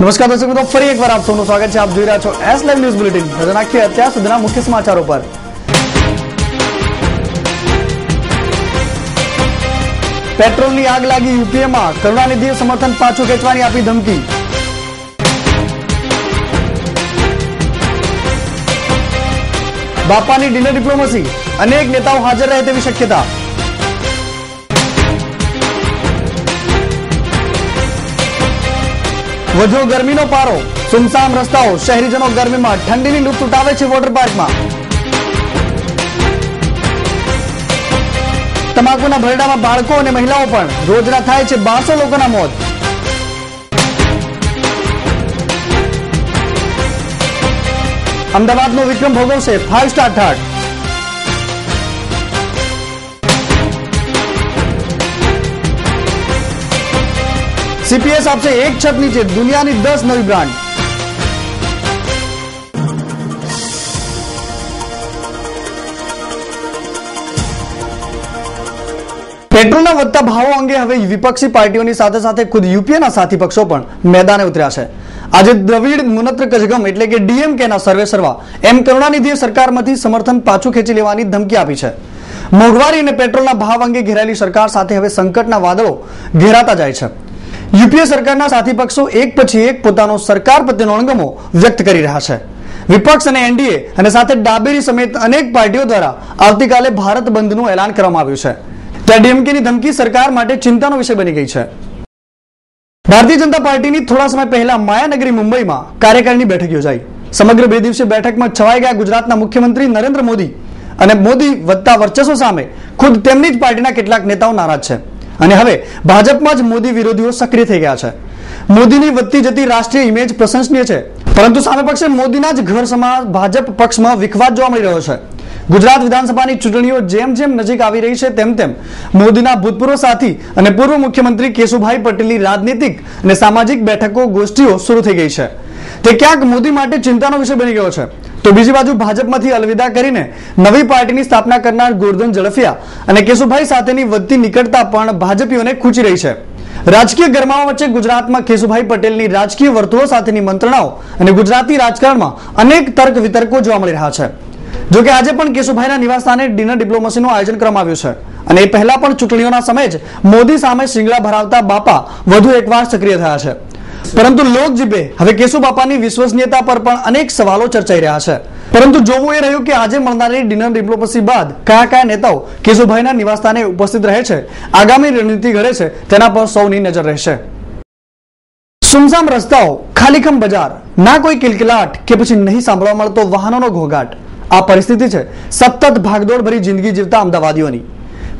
નમસ્કાર દર્શક મિત્રો, ફરી એકવાર આપ સૌનું સ્વાગત છે. આપ જોઈ રહ્યા છો એસ લાઈવ ન્યૂઝ બુલેટિન નજર નાખીએ અત્યાર સુધીના મુખ્ય સમાચારો પર. પેટ્રોલની આગ લાગી યુપીએમાં. કરુણાનિધિએ સમર્થન પાછું ખેંચવાની આપી ધમકી. બાપાની ડિનર ડિપ્લોમસી. અનેક નેતાઓ હાજર રહે તેવી શક્યતા. વધુ ગરમીનો પારો. સુમસામ રસ્તાઓ શહેરીજનો ગરમીમાં ઠંડીની લૂંટ ઉઠાવે છે વોટર પાર્કમાં. તમાકુના ભરડામાં બાળકો અને મહિલાઓ પણ રોજના થાય છે બારસો લોકોના મોત. અમદાવાદનો વિક્રમ ભોગવશે ફાઇવ સ્ટાર ઠાટ સીપીએસ આપશે એક છત નીચે, દુનિયાની દસ નવી બ્રાન્ડ. પેટ્રોલના વધતા ભાવો અંગે હવે વિપક્ષી પાર્ટીઓની સાથે સાથે ખુદ યુપીએના સાથી પક્ષો પણ મેદાને ઉતર્યા છે. આજે દ્રવિડ મુનત્ર કજગમ એટલે કે ડીએમકેના સર્વે સર્વા, એમ કરુણાનિધિએ સરકારમાંથી સમર્થન પાછું ખેંચી લેવાની ધમકી આપી છે. મોંઘવારી અને પેટ્રોલના ભાવ અંગે ઘેરાયેલી સરકાર સાથે હવે સંકટના વાદળો ઘેરાતા જાય છે. યુપીએ સરકારના સાથી પક્ષો એક પછી એક પોતાનો સરકાર પ્રત્યેનો અણગમો વ્યક્ત કરી રહ્યા છે. વિપક્ષ અને એનડીએ અને સાથે ડાબેરી સમેત અનેક પાર્ટીઓ દ્વારા આવતીકાલે ભારત બંધનું એલાન કરવામાં આવ્યું છે. ત્યાં ડીએમકેની ધમકી સરકાર માટે ચિંતાનો વિષય બની ગઈ છે. ભારતીય જનતા પાર્ટીની થોડા સમય પહેલા માયાનગરી મુંબઈમાં કાર્યકારીની બેઠક યોજાઈ. સમગ્ર બે દિવસીય બેઠકમાં છવાઈ ગયા ગુજરાતના મુખ્યમંત્રી નરેન્દ્ર મોદી અને મોદી વધતા વર્ચસ્વ સામે ખુદ તેમની જ પાર્ટીના કેટલાક નેતાઓ નારાજ છે. અને હવે ભાજપમાં જ મોદી વિરોધીઓ સક્રિય થઈ ગયા છે. મોદીની વધતી જતી રાષ્ટ્રીય ઇમેજ પ્રશંસનીય છે. પરંતુ સામે પક્ષે મોદીના જ ઘર સમા ભાજપ પક્ષમાં વિખવાદ જોવા મળી રહ્યો છે. ગુજરાત વિધાનસભાની ચૂંટણીઓ જેમ જેમ નજીક આવી રહી છે, તેમ તેમ મોદીના ભૂતપૂર્વ સાથી અને પૂર્વ મુખ્યમંત્રી કેશુભાઈ પટેલની રાજનીતિક અને સામાજિક બેઠકો ગોષ્ઠીઓ શરૂ થઈ ગઈ છે. તે ક્યાંક મોદી માટે ચિંતાનો વિષય બની ગયો છે. તો બીજી બાજુ ભાજપમાંથી અલવિદા કરીને નવી પાર્ટીની સ્થાપના કરનાર ગોરધન ઝડફિયા અને કેશુભાઈ સાથેની વધતી નિકટતા પણ ભાજપીઓને ખૂચી રહી છે. રાજકીય ગરમાવા વચ્ચે ગુજરાતમાં કેશુભાઈ પટેલની રાજકીય વર્તુળો સાથેની મંત્રણાઓ અને ગુજરાતી રાજકારણમાં અનેક તર્ક વિતર્કો જોવા મળી રહ્યા છે. જોકે આજે પણ કેશુભાઈના નિવાસસ્થાને ડિનર ડિપ્લોમસીનું આયોજન કરવામાં આવ્યું છે અને એ પહેલા પણ ચૂંટણીઓના સમયે જ મોદી સામે શિંગડા ભરાવતા બાપા વધુ એકવાર સક્રિય થયા છે. પરંતુ લોકજીભે હવે કેશુ બાપાની વિશ્વસનીયતા પર પણ અનેક સવાલો ચર્ચાઈ રહ્યા છે. પરંતુ જોવું એ રહ્યું કે આજે મળનારી ડિનર ડિપ્લોમસી બાદ કયા કયા નેતાઓ કેશુભાઈના નિવાસસ્થાને ઉપસ્થિત રહે છે, આગામી રણનીતિ ઘડે છે, તેના પર સૌની નજર રહેશે. સુમસામ રસ્તાઓ, ખાલીખમ બજાર, ના કોઈ કિલકિલાટ કે પછી નહીં સાંભળવા મળતો વાહનોનો ઘોઘાટ. આ પરિસ્થિતિ છે સતત ભાગદોડ ભરી જિંદગી જીવતા અમદાવાદીઓની.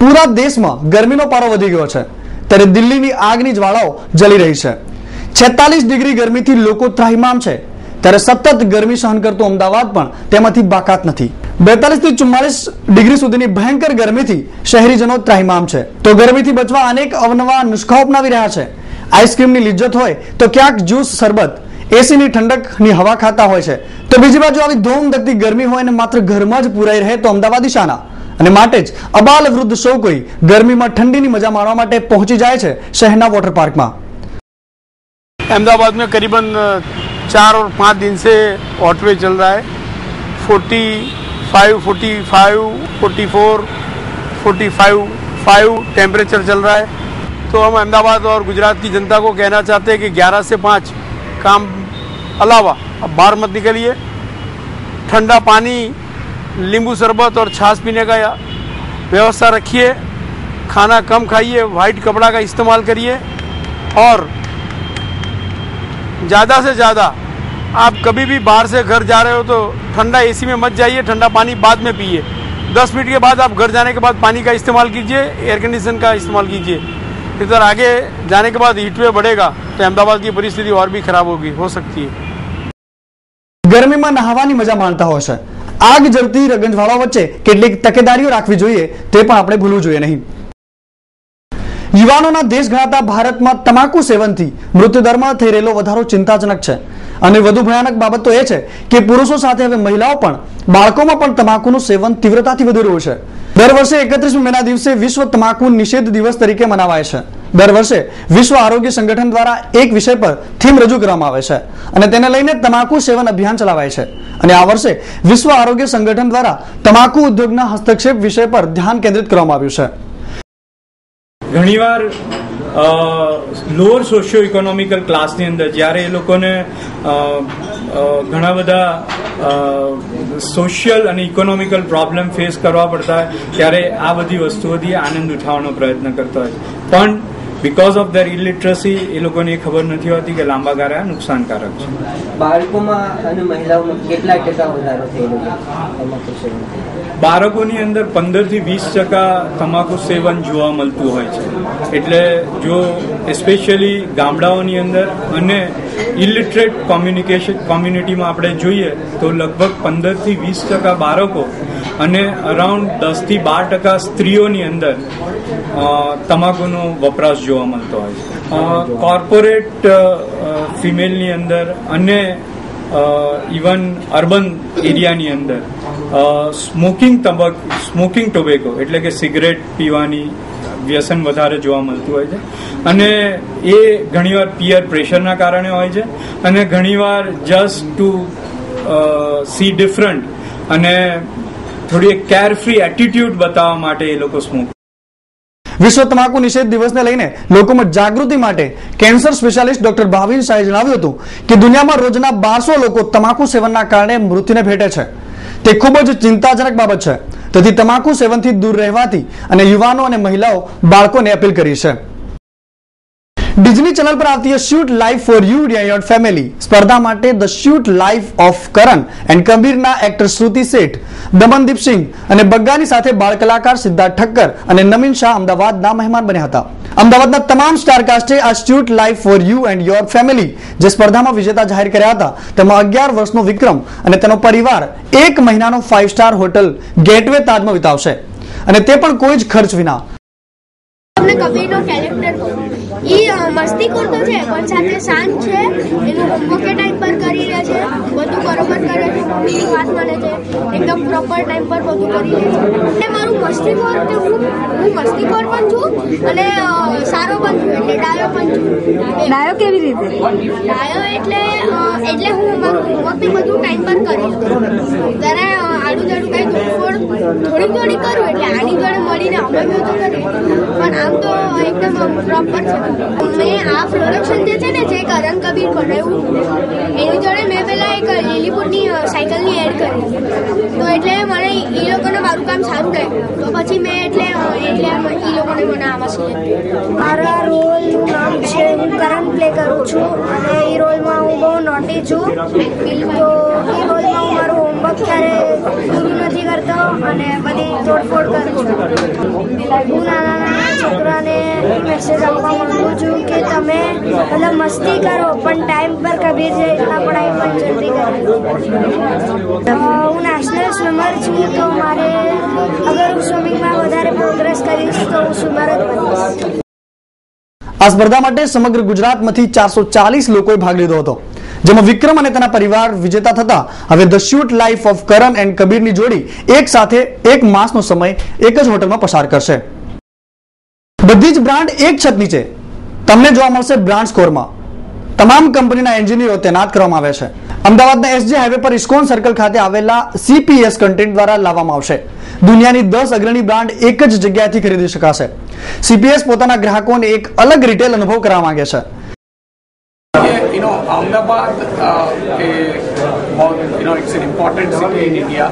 પૂરા દેશમાં ગરમીનો પારો વધી ગયો છે. ત્યારે દિલ્હીની આગની જ્વાળાઓ જલી રહી છે. છેતાલીસ ડિગ્રી ગરમીથી લોકો ત્રાહિમામ છે. ત્યારે સતત ગરમી સહન કરતો અમદાવાદ પણ તેમાંથી બાકાત નથી. બેતાલીસથી ચુમ્માલીસ ડિગ્રી સુધીની ભયંકર ગરમીથી શહેરીજનો ત્રાહિમામ છે. તો ગરમીથી બચવા અનેક અવનવા નુસ્ખાઓ અપનાવી રહ્યા છે. આઈસ્ક્રીમની લિજ્જત હોય તો ક્યાંક જ્યુસ શરબત, એસીની ઠંડકની હવા ખાતા હોય છે. તો બીજી બાજુ આવી ધોમ ધકતી ગરમી હોય અને માત્ર ઘરમાં જ પુરાઈ રહે તો અમદાવાદી શાના. અને માટે જ અબાલ વૃદ્ધ સૌ કોઈ ગરમીમાં ઠંડીની મજા માણવા માટે પહોંચી જાય છે શહેરના વોટર પાર્કમાં. अहमदाबाद में करीबन चार और पाँच दिन से हॉटवे चल रहा है। Forty five forty five, forty four, forty five five temperature चल रहा है। तो हम अहमदाबाद और गुजरात की जनता को कहना चाहते हैं कि 11 से 5 काम अलावा अब बाहर मत निकलिए। ठंडा पानी, नींबू शरबत और छाछ पीने का व्यवस्था रखिए। खाना कम खाइए वाइट कपड़ा का इस्तेमाल करिए। और ज़्यादा से ज़्यादा आप कभी भी बाहर से घर जा रहे हो तो ठंडा एसी में मत जाइए ठंडा पानी बाद में पिए 10 मिनट के बाद आप घर जाने के बाद पानी का इस्तेमाल कीजिए एयर कंडीशन का इस्तेमाल कीजिए इधर आगे जाने के बाद हीट वेव बढ़ेगा तो अहमदाबाद की परिस्थिति और भी खराब होगी हो सकती है ગરમીમાં નહાવાની મજા માણતા હોય છે આગ જળતી રગંજવાળા વચ્ચે કેટલીક તકેદારીઓ રાખવી જોઈએ તે પણ આપણે ભૂલવું જોઈએ નહીં યુવાનોના દેશ ગણાતા ભારતમાં તમાકુ સેવનથી મૃત્યુદરમાં થઈ રહેલો વધારો ચિંતાજનક છે. અને વધુ ભયાનક બાબત તો એ છે કે પુરુષો સાથે હવે મહિલાઓ પણ, બાળકોમાં પણ તમાકુનું સેવન તીવ્રતાથી વધી રહ્યું છે. દર વર્ષે એકત્રીસ મેના દિવસે વિશ્વ તમાકુ નિષેધ દિવસ તરીકે મનાવાય છે. દર વર્ષે વિશ્વ આરોગ્ય સંગઠન દ્વારા એક વિષય પર થીમ રજૂ કરવામાં આવે છે અને તેને લઈને તમાકુ સેવન અભિયાન ચલાવાય છે. અને આ વર્ષે વિશ્વ આરોગ્ય સંગઠન દ્વારા તમાકુ ઉદ્યોગના હસ્તક્ષેપ વિષય પર ધ્યાન કેન્દ્રિત કરવામાં આવ્યું છે. ઘણીવાર લોઅર સોશિયો ઇકોનોમિકલ ક્લાસની અંદર જ્યારે એ લોકોને ઘણા બધા સોશિયલ અને ઇકોનોમિકલ પ્રોબ્લેમ ફેસ કરવા પડતા હોય, ત્યારે આ બધી વસ્તુઓથી આનંદ ઉઠાવવાનો પ્રયત્ન કરતા હોય પણ બિકોઝ ઓફ ધેર ઇલિટરસી એ લોકોને ખબર નથી હોતી કે લાંબા ગાળા નુકસાનકારક છે. બાળકોમાં અને મહિલાઓમાં કેટલા ટકા વધારો થયેલો બાળકોની અંદર પંદરથી વીસ ટકા તમાકુ સેવન જોવા મળતું હોય છે. એટલે જો એસ્પેશિયલી ગામડાઓની અંદર અને ઇલિટરેટ કોમ્યુનિકેશન કોમ્યુનિટીમાં આપણે જોઈએ તો લગભગ પંદરથી વીસ ટકા બાળકો અને અરાઉન્ડ દસથી બાર ટકા સ્ત્રીઓની અંદર તમાકુનો વપરાશ જોવા મળતો હોય છે. કોર્પોરેટ ફિમેલની અંદર અને ઇવન અર્બન એરિયાની અંદર સ્મોકિંગ તબક સ્મોકિંગ ટોબેકો એટલે કે સિગરેટ પીવાની વ્યસન વધારે જોવા મળતું હોય છે. અને એ ઘણીવાર પિયર પ્રેશરના કારણે હોય છે. અને ઘણીવાર જસ્ટ ટુ સી ડિફરન્ટ અને થોડી એક કેર ફ્રી એટીટ્યુડ બતાવવા માટે એ લોકો સ્મોક વિશ્વ તમાકુ નિષેધ દિવસને લઈને લોકોમાં જાગૃતિ માટે કેન્સર સ્પેશિયાલિસ્ટ ડોક્ટર ભાવિન શાહે જણાવ્યું હતું કે દુનિયામાં રોજના બારસો લોકો તમાકુ સેવનના કારણે મૃત્યુને ભેટે છે. તે ખૂબ જ ચિંતાજનક બાબત છે. તેથી તમાકુ સેવનથી દૂર રહેવાથી અને યુવાનો અને મહિલાઓ બાળકોને અપીલ કરી છે. ડિઝની ચેનલ પર આવતી suite life for you your family સ્પર્ધા માટે the suite life of Karan and કબીરના actor Shruti Seth, Damandeep સિંહ અને બગ્ગાની સાથે બાળ કલાકાર સિદ્ધાર્થ ઠક્કર અને નમીન શાહ અમદાવાદના મહેમાન બન્યા હતા. અમદાવાદના તમામ સ્ટારકાસ્ટે આ suite life for you and your family જે સ્પર્ધામાં વિજેતા જાહેર કર્યા હતા. તેમાં અગિયાર વર્ષનો વિક્રમ અને તેનો પરિવાર એક મહિનાનો ફાઇવ સ્ટાર હોટલ ગેટવે તાજમાં વિતાવશે. અને તે પણ કોઈ જ ખર્ચ વિના. કબીરનો કેરેક્ટર એ મસ્તી કરતો છે પણ સાથે શાંત છે એનું હોમવર્ક ટાઈમ પર કરી રહે છે બધું બરોબર કરે છે મમ્મીની વાત માને છે એકદમ પ્રોપર ટાઈમ પર બધું કરી લે છે. એટલે મારું મસ્તીખોર કે હું હું મસ્તીખોર પણ છું અને સારો પણ છું એટલે ડાયો પણ છું. ડાયો કેવી રીતે? ડાયો એટલે એટલે હું મારું હોમવર્ક બધું ટાઈમ પર કરી લઉં ત્યારે આડું જાડું કઈ તોડફોડ થોડી કરું એટલે આની જોડે મળીને અમે બધું કરીએ પણ આમ તો એકદમ પ્રોપર છે. મેં આ પ્રોડક્શન જે છે ને, જે કરણ કબીર બનાવ્યું એની જોડે મેં પહેલાં એક લીલીપુરની સાયકલની એડ કરી. તો એટલે મને એ લોકોને મારું કામ સારું લાગ્યું તો પછી મેં એટલે એટલે એ લોકોને મને આમાં સિલેક્ટ મારા રોલનું નામ છે, હું કરણ પ્લે કરું છું. અને એ રોલમાં હું બહુ નોટી છું. તો હોમવર્ક પૂરું નથી કરતો અને બધી તોડફોડ કરું છું. હું નાના નાના છોકરાને મેસેજ આપવા માંગુ છું કે તમે મતલબ મસ્તી કરો, પણ ટાઈમ પર કબીર છે એટલા પડાય, પણ જલ્દી કરો. હું નેશનલ સ્વિમર છું, તો મારે અગર હું સ્વિમિંગમાં વધારે પ્રોગ્રેસ કરીશ, તો હું સ્વિમર જ બનીશ. આ સ્પર્ધા માટે સમગ્ર ગુજરાતમાંથી ચારસો ચાલીસ લોકોએ ભાગ લીધો હતો. જેમાં વિક્રમ અને તેના પરિવાર વિજેતા થતા. હવે the suite life of Karan and કબીરની જોડી એક સાથે એક માસનો સમય એક જ હોટલમાં પસાર કરશે. બધી જ બ્રાન્ડ એક છત નીચે. તમને જોવા મળશે બ્રાન્ડ સ્કોરમાં. તમામ કંપનીના એન્જિનિયરો તૈનાત કરવામાં આવે છે. અમદાવાદના એસજી હાઈવે પર ઇસ્કોન સર્કલ ખાતે આવેલા સીપીએસ કન્ટેન્ટ દ્વારા લાવવામાં આવશે. દુનિયાની દસ અગ્રણી બ્રાન્ડ એક જ જગ્યાએથી ખરીદી શકાશે. સીપીએસ પોતાના ગ્રાહકોને એક અલગ રિટેલ અનુભવ કરવા માંગે છે. Ahmedabad, uh, eh, well, you know, it's an important city in India.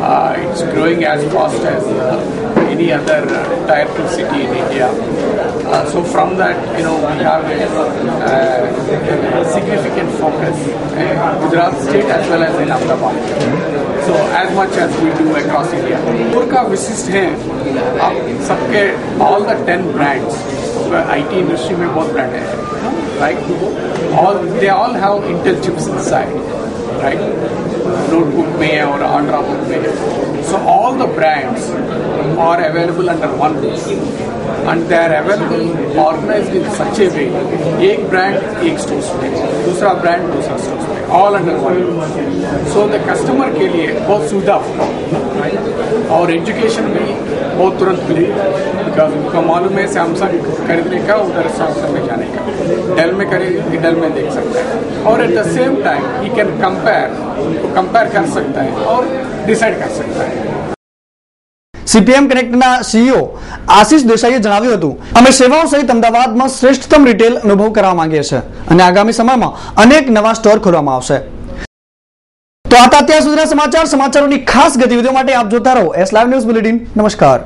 Uh, it's growing as fast as uh, any other uh, tier two city in India. Uh, so from that, you know, we have a, uh, significant focus in Gujarat state as well as in Ahmedabad. So as much as we do across India. Tour का विशिष्ट है आप सबके all the ten brands IT industry में बहुत brand है right? All they all have Intel chips inside, right? Notebook may or Andra book may. So all the brands are available under one roof. And they are available, organized in such a way, एक brand एक store पे दूसरा brand दूसरा store पे all under one so the customer के लिए बहुत सुविधा होगा और एजुकेशन भी बहुत तुरंत मिली। बिकॉज़ उनको मालूम है सैमसंग खरीदने का, उधर सैमसंग में जाने का। डेल में करेंगे डेल में देख सकता है। और एट द सेम टाइम ही कैन कंपेयर उनको कंपेयर कर सकता है और डिसाइड कर सकता है। સીપીએમ કનેક્ટના સીઈઓ આશીષ દેસાઈએ જણાવ્યું હતું, અમે સેવાઓ સહિત અમદાવાદમાં શ્રેષ્ઠતમ રિટેલ અનુભવ કરવા માંગીએ છીએ અને આગામી સમયમાં અનેક નવા સ્ટોર ખોલવામાં આવશે. તો આ અત્યાર સુધીના સમાચાર. સમાચારોની ખાસ ગતિવિધિઓ માટે આપ જોતા રહો એસ લાઈવ ન્યૂઝ બુલેટિન નમસ્કાર.